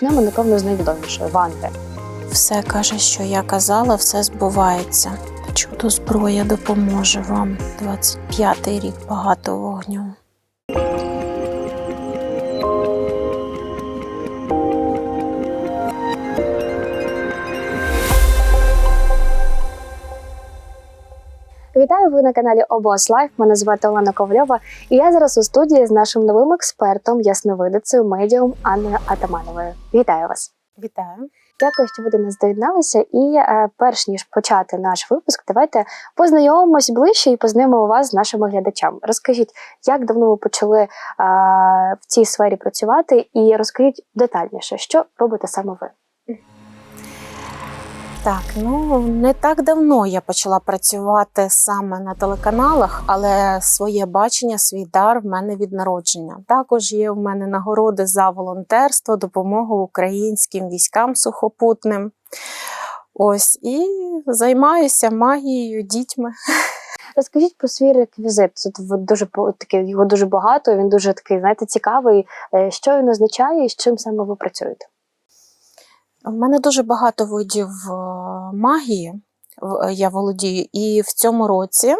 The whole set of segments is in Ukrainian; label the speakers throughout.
Speaker 1: почнемо, напевно, з найвідомішої Ванги.
Speaker 2: Все каже, що я казала, все збувається. Чудо зброя допоможе вам. 25-й рік багато вогню.
Speaker 1: Вітаю ви на каналі Обос Лайф. Мене звати Олена Ковальова, і я зараз у студії з нашим новим експертом, ясновидицею медіум Анною Атамановою. Вітаю вас!
Speaker 2: Вітаю.
Speaker 1: Дякую, що ви до нас доєдналися. І е, перш ніж почати наш випуск, давайте познайомимось ближче і познайомимо вас з нашими глядачами. Розкажіть, як давно ви почали е, в цій сфері працювати, і розкажіть детальніше, що робите саме ви.
Speaker 2: Так, ну не так давно я почала працювати саме на телеканалах, але своє бачення, свій дар в мене від народження. Також є в мене нагороди за волонтерство, допомогу українським військам сухопутним. Ось і займаюся магією, дітьми.
Speaker 1: Розкажіть про свій реквізит. Тут дуже такий, його дуже багато. Він дуже такий, знаєте, цікавий. Е, Що він означає і з чим саме ви працюєте?
Speaker 2: У мене дуже багато видів е, магії е, я володію, і в цьому році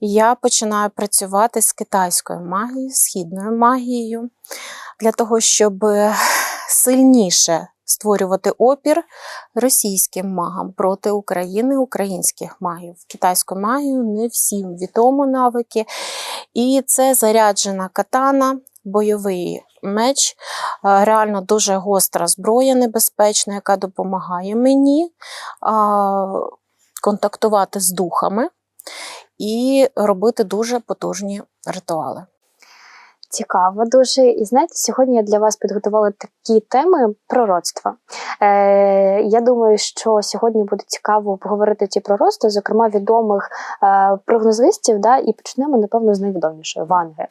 Speaker 2: я починаю працювати з китайською магією, східною магією, для того, щоб е, сильніше створювати опір російським магам проти України, українських магів. Китайську магію не всім відомо навики. І це заряджена катана, бойовий меч, е, реально дуже гостра зброя небезпечна, яка допомагає мені контактувати з духами і робити дуже потужні ритуали.
Speaker 1: Цікаво дуже. І знаєте, сьогодні я для вас підготувала такі теми пророцтва. Е, я думаю, що сьогодні буде цікаво поговорити ці пророцтва, зокрема відомих е, прогнозистів, да, і почнемо, напевно, з найвідомішої Ванги. Е,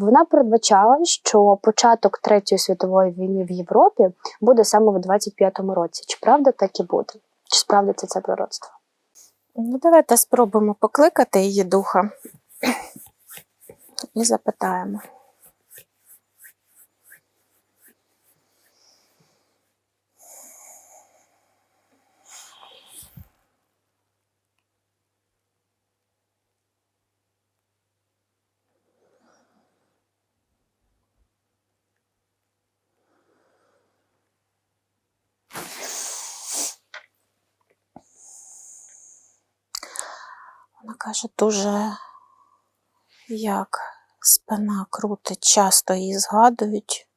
Speaker 1: вона передбачала, що початок Третьої світової війни в Європі буде саме в 25-му році. Чи правда так і буде? Чи справдиться це пророцтво?
Speaker 2: Ну, давайте спробуємо покликати її духа і запитаємо. Вона каже, дуже як спина крутить, часто її згадують.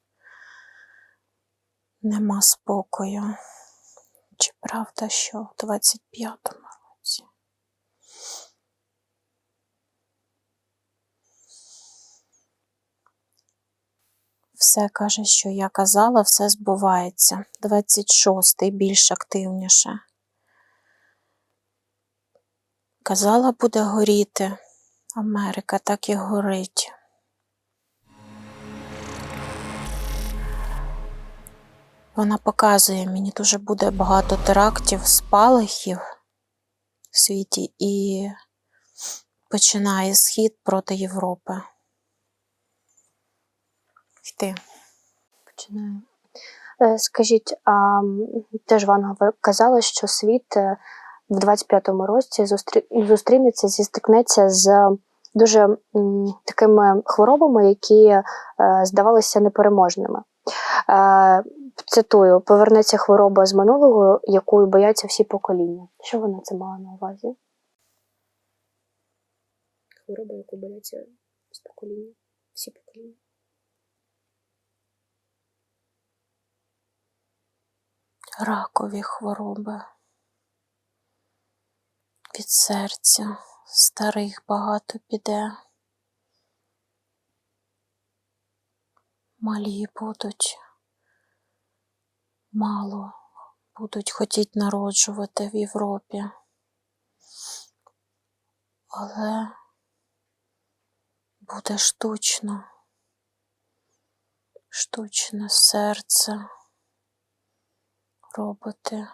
Speaker 2: Нема спокою. Чи правда, що в 25-му році? Все каже, що я казала, все збувається. 26-й більш активніше. Казала, буде горіти. Америка так і горить. Вона показує мені дуже буде багато терактів, спалахів в світі і починає схід проти Європи. Йти.
Speaker 1: Починаю. Е, Скажіть, а теж ви казала, що світ е, в 25-му році зустрі- зустрінеться, зістикнеться з дуже м, такими хворобами, які е, здавалися непереможними. Е, Цитую: повернеться хвороба з минулого, якою бояться всі покоління. Що вона це мала на увазі? Хвороба, яку бояться з покоління, всі покоління.
Speaker 2: Ракові хвороби. Від серця старих багато піде. Малі будуть. Мало будуть хотіть народжувати в Європі. Але буде штучно, штучне серце роботи.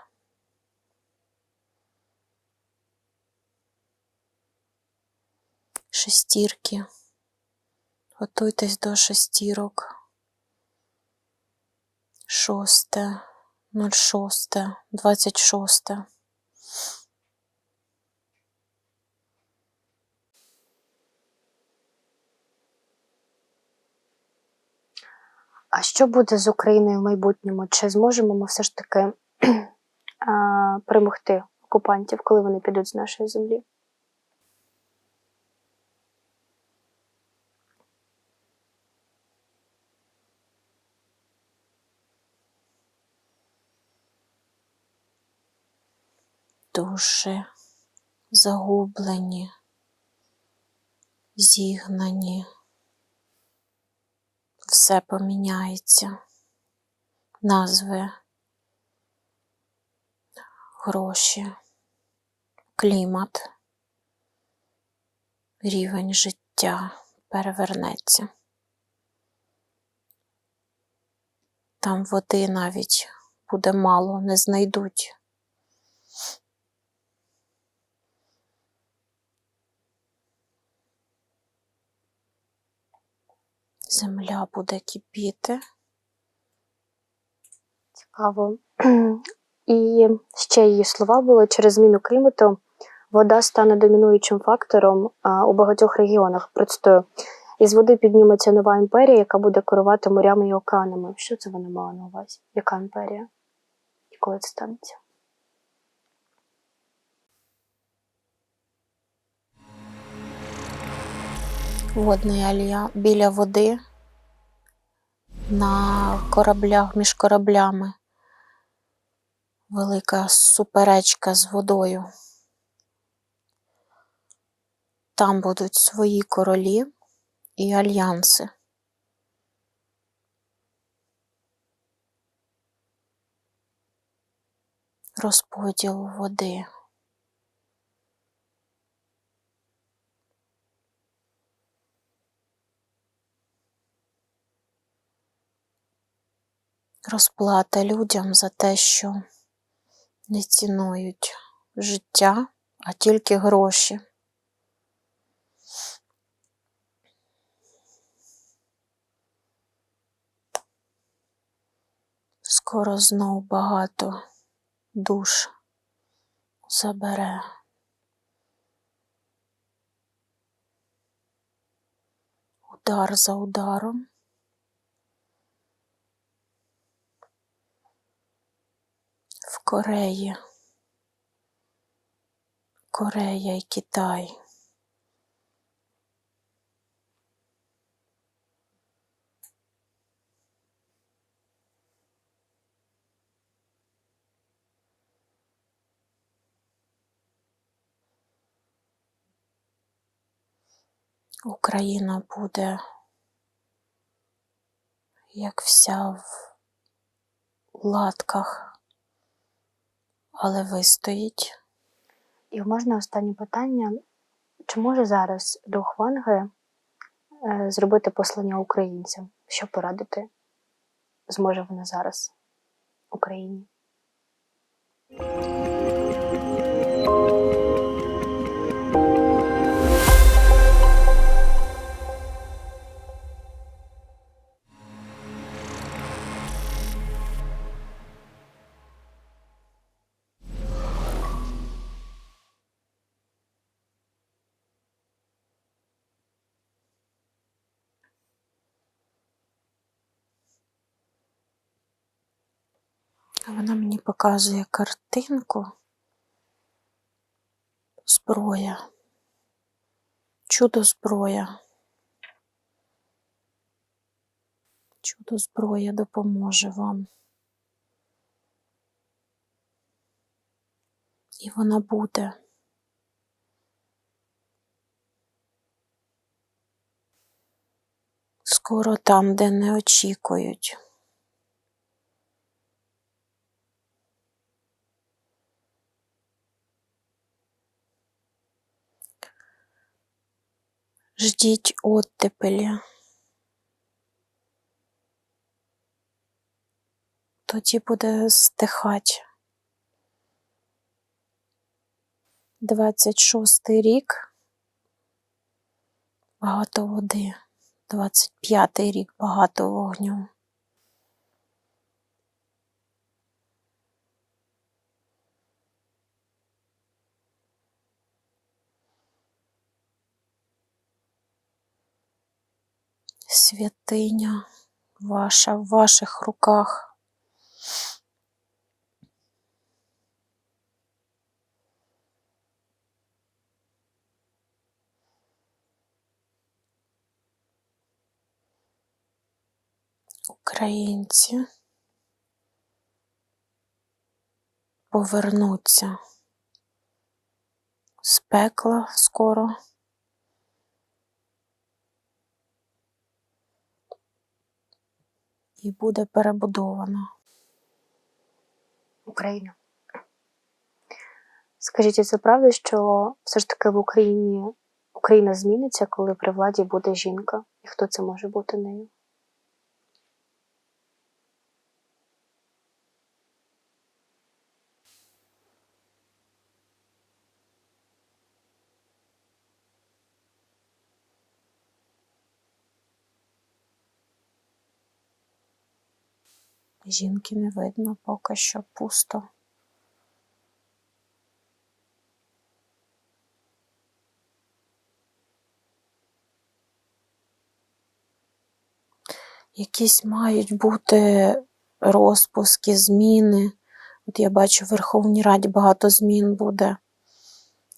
Speaker 2: Шестірки. Готуйтесь до шестірок. шосте, нуль шосте, двадцять шосте.
Speaker 1: А що буде з Україною в майбутньому? Чи зможемо ми все ж таки перемогти окупантів, коли вони підуть з нашої землі?
Speaker 2: Душі загублені, зігнані. Все поміняється. Назви, гроші, клімат, рівень життя перевернеться. Там води навіть буде мало, не знайдуть. Земля буде кипіти.
Speaker 1: Цікаво. І ще її слова були через зміну клімату. Вода стане домінуючим фактором а, у багатьох регіонах. Процитую. Із води підніметься нова імперія, яка буде керувати морями і океанами. Що це вона мала на увазі? Яка імперія? І коли це станеться?
Speaker 2: Водний алія біля води на кораблях між кораблями. Велика суперечка з водою. Там будуть свої королі і альянси. Розподіл води. Розплата людям за те, що не цінують життя, а тільки гроші. Скоро знов багато душ забере. Удар за ударом. в Кореї. Корея і Китай. Україна буде як вся в латках але вистоїть.
Speaker 1: І можна останнє питання. Чи може зараз дух Ванги е, зробити послання українцям? Що порадити? Зможе вона зараз Україні?
Speaker 2: Вона мені показує картинку. Зброя. Чудо зброя. Чудо зброя допоможе вам. І вона буде. Скоро там, де не очікують. Ждіть оттепелі. Тоді буде стихать. 26 рік. Багато води. 25 рік багато вогню. Святиня ваша в ваших руках. Українці повернуться з пекла скоро. І буде перебудована.
Speaker 1: Україна. Скажіть, це правда, що все ж таки в Україні Україна зміниться, коли при владі буде жінка? І хто це може бути нею?
Speaker 2: Жінки не видно, поки що пусто. Якісь мають бути розпуски, зміни. От я бачу, в Верховній Раді багато змін буде.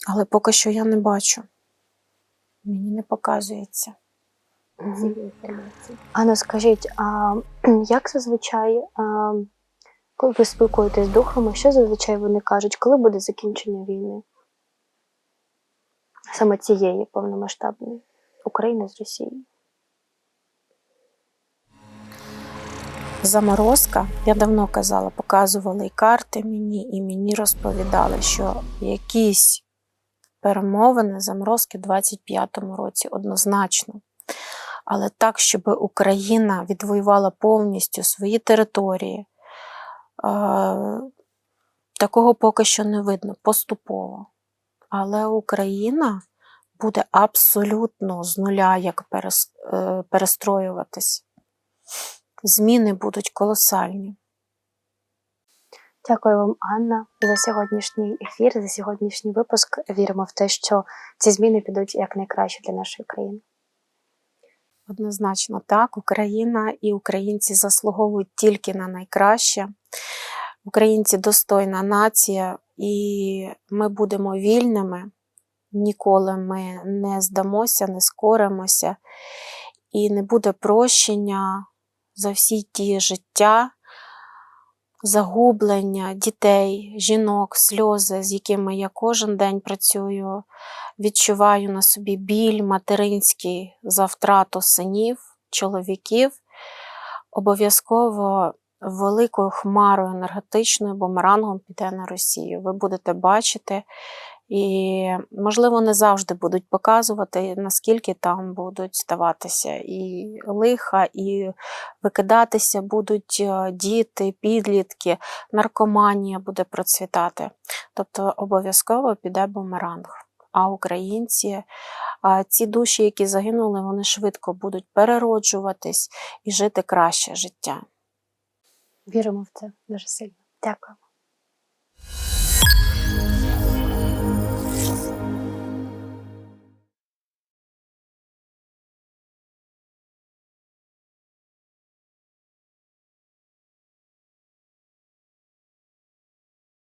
Speaker 2: Але поки що я не бачу. Мені не показується. Цієї інформації.
Speaker 1: Анна, скажіть, а як зазвичай, а, коли ви спілкуєтесь з духами, що зазвичай вони кажуть, коли буде закінчення війни? Саме цієї повномасштабної України з Росією?
Speaker 2: Заморозка, я давно казала, показували і карти мені, і мені розповідали, що якісь перемовини заморозки в 25-му році однозначно. Але так, щоб Україна відвоювала повністю свої території, е, такого поки що не видно поступово. Але Україна буде абсолютно з нуля як е, перестроюватись. Зміни будуть колосальні.
Speaker 1: Дякую вам, Анна, за сьогоднішній ефір, за сьогоднішній випуск. Віримо в те, що ці зміни підуть якнайкраще для нашої країни.
Speaker 2: Однозначно так, Україна і українці заслуговують тільки на найкраще. Українці достойна нація, і ми будемо вільними. Ніколи ми не здамося, не скоримося, і не буде прощення за всі ті життя, загублення дітей, жінок, сльози, з якими я кожен день працюю, відчуваю на собі біль материнський за втрату синів, чоловіків. Обов'язково великою хмарою енергетичною бумерангом піде на Росію. Ви будете бачити, і, можливо, не завжди будуть показувати, наскільки там будуть ставатися і лиха, і викидатися будуть е, діти, підлітки, наркоманія буде процвітати. Тобто обов'язково піде бумеранг. А українці, а ці душі, які загинули, вони швидко будуть перероджуватись і жити краще життя.
Speaker 1: Віримо в це дуже сильно. Дякую.